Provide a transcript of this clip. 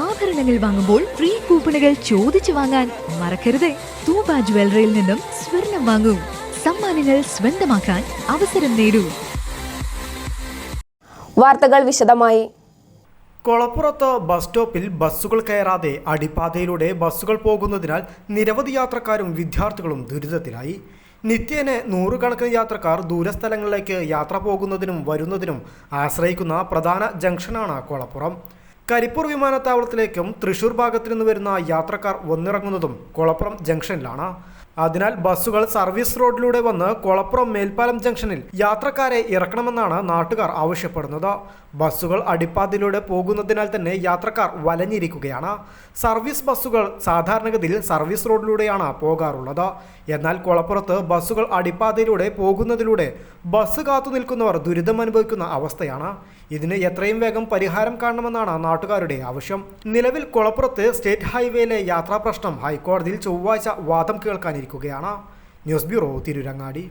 ആഭരണങ്ങൾ വാങ്ങുമ്പോൾ ഫ്രീ കൂപ്പണുകൾ ചോദിച്ചു വാങ്ങാൻ മറക്കരുത്. തൂബ ജ്വല്ലറിയിൽ നിന്നും സ്വർണം വാങ്ങൂ. സമ്മാനങ്ങൾ സ്വന്തമാക്കാൻ അവസരം നേടൂ. വാർത്തകൾ വിശദമായി. കൊളപ്പുറത്ത് ബസ് സ്റ്റോപ്പിൽ ബസ്സുകൾ കയറാതെ അടിപ്പാതയിലൂടെ ബസ്സുകൾ പോകുന്നതിനാൽ നിരവധി യാത്രക്കാരും വിദ്യാർത്ഥികളും ദുരിതത്തിലായി. നിത്യേന നൂറുകണക്കിന് യാത്രക്കാർ ദൂരസ്ഥലങ്ങളിലേക്ക് യാത്ര പോകുന്നതിനും വരുന്നതിനും ആശ്രയിക്കുന്ന പ്രധാന ജംഗ്ഷനാണ് കൊളപ്പുറം. കരിപ്പൂർ വിമാനത്താവളത്തിലേക്കും തൃശൂർ ഭാഗത്തു നിന്ന് വരുന്ന യാത്രക്കാർ വന്നിറങ്ങുന്നതും കൊളപ്പുറം ജംഗ്ഷനിലാണ്. അതിനാൽ ബസ്സുകൾ സർവീസ് റോഡിലൂടെ വന്ന് കൊളപ്പുറം മേൽപ്പാലം ജംഗ്ഷനിൽ യാത്രക്കാരെ ഇറക്കണമെന്നാണ് നാട്ടുകാർ ആവശ്യപ്പെടുന്നത്. ബസ്സുകൾ അടിപ്പാതിലൂടെ പോകുന്നതിനാൽ തന്നെ യാത്രക്കാർ വലഞ്ഞിരിക്കുകയാണ്. സർവീസ് ബസ്സുകൾ സാധാരണഗതിയിൽ സർവീസ് റോഡിലൂടെയാണ് പോകാറുള്ളത്. എന്നാൽ കൊളപ്പുറത്ത് ബസ്സുകൾ അടിപ്പാതയിലൂടെ പോകുന്നതിലൂടെ ബസ് കാത്തു നിൽക്കുന്നവർ ദുരിതം അനുഭവിക്കുന്ന അവസ്ഥയാണ്. ഇതിന് എത്രയും വേഗം പരിഹാരം കാണണമെന്നാണ് നാട്ടുകാരുടെ ആവശ്യം. നിലവിൽ കുളപ്പുറത്ത് സ്റ്റേറ്റ് ഹൈവേയിലെ യാത്രാ പ്രശ്നം ഹൈക്കോടതിയിൽ ചൊവ്വാഴ്ച വാദം കേൾക്കാനിരിക്കുകയാണ്. News bureau Tirurangadi.